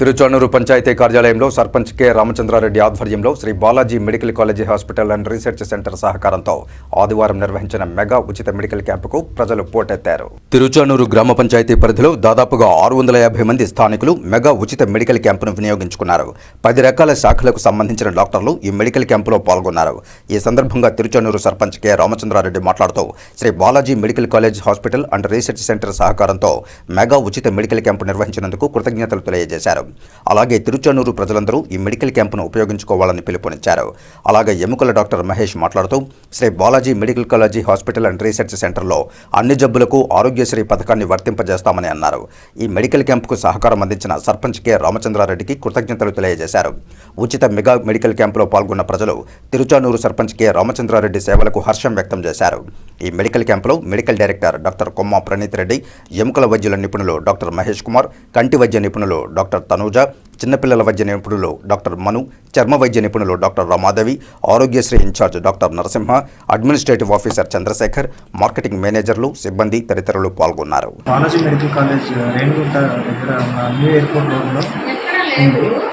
తిరుచానూరు పంచాయతీ కార్యాలయంలో సర్పంచ్ కె రామచంద్రారెడ్డి ఆధ్వర్యంలో Shri Balaji medical college hospital and research centre సహకారంతో ఆదివారం నిర్వహించిన మెగా ఉచిత మెడికల్ క్యాంపుకు ప్రజలు పోటెత్తారు. తిరుచానూరు గ్రామ పంచాయతీ పరిధిలో దాదాపుగా ఆరు వందల యాభై మంది స్థానికులు మెగా ఉచిత మెడికల్ క్యాంపును వినియోగించుకున్నారు. పది రకాల శాఖలకు సంబంధించిన డాక్టర్లు ఈ మెడికల్ క్యాంపులో పాల్గొన్నారు. ఈ సందర్భంగా తిరుచానూరు సర్పంచ్ కె రామచంద్రారెడ్డి మాట్లాడుతూ Shri Balaji medical college hospital and research centre సహకారంతో మెగా ఉచిత మెడికల్ క్యాంపు నిర్వహించినందుకు కృతజ్ఞతలు తెలియజేశారు. అలాగే తిరుచానూరు ప్రజలందరూ ఈ మెడికల్ క్యాంపును ఉపయోగించుకోవాలని పిలుపునిచ్చారు. అలాగే ఎముకల డాక్టర్ మహేష్ మాట్లాడుతూ Shri Balaji medical college hospital and research సెంటర్లో అన్ని జబ్బులకు ఆరోగ్యశ్రీ పథకాన్ని వర్తింపజేస్తామని అన్నారు. ఈ మెడికల్ క్యాంపుకు సహకారం అందించిన సర్పంచ్ కె. రామచంద్రారెడ్డికి కృతజ్ఞతలు తెలియజేశారు. ఉచిత మెగా మెడికల్ క్యాంపులో పాల్గొన్న ప్రజలు తిరుచానూరు సర్పంచ్ కె. రామచంద్రారెడ్డి సేవలకు హర్షం వ్యక్తం చేశారు. ఈ మెడికల్ క్యాంపులో medical director doctor Komma Praneeth Reddy ఎముకల వైద్యుల నిపుణులు డాక్టర్ మహేష్ కుమార్ కంటి వైద్య నిపుణులు డాక్టర్ తనూజ చిన్నపిల్లల వైద్య నిపుణులు డాక్టర్ మను చర్మ వైద్య నిపుణులు doctor Ramadevi Aarogyasri in charge doctor Narasimha administrative officer Chandrashekar marketing మేనేజర్లు సిబ్బంది తదితరులు పాల్గొన్నారు. బాలాజీ మెడికల్ కాలేజ్ రేణుగుంట దగ్గర ఉన్న న్యూ ఎయిర్పోర్ట్ రోడ్లో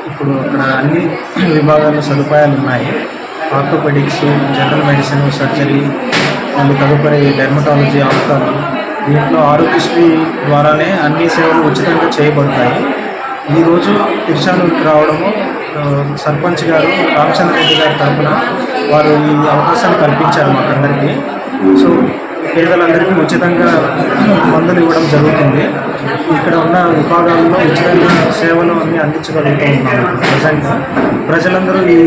ఇప్పుడు అక్కడ అన్ని విభాగాల సదుపాయాలు ఉన్నాయి. ఆర్థోపెడిక్స్ జనరల్ మెడిసిన్ సర్జరీ మళ్ళీ తదుపరి డెర్మటాలజీ ఆఫ్తాలు దీంట్లో ఆరోగ్యశ్రీ ద్వారానే అన్ని సేవలు ఉచితంగా చేయబడతాయి. ఈరోజు తిరుచానూరుకి రావడము సర్పంచ్ గారు రామచంద్ర రెడ్డి గారి తరఫున వారు ఈ అవకాశాన్ని కల్పించారు మాకందరికీ. సో పేదలందరికీ ఉచితంగా మందులు ఇవ్వడం జరుగుతుంది. ఇక్కడ ఉన్న విభాగాల్లో ఉచితంగా సేవలు అన్నీ అందించగలుగుతూ ఉన్నాము. ప్రజెంట్ ప్రజలందరూ ఈ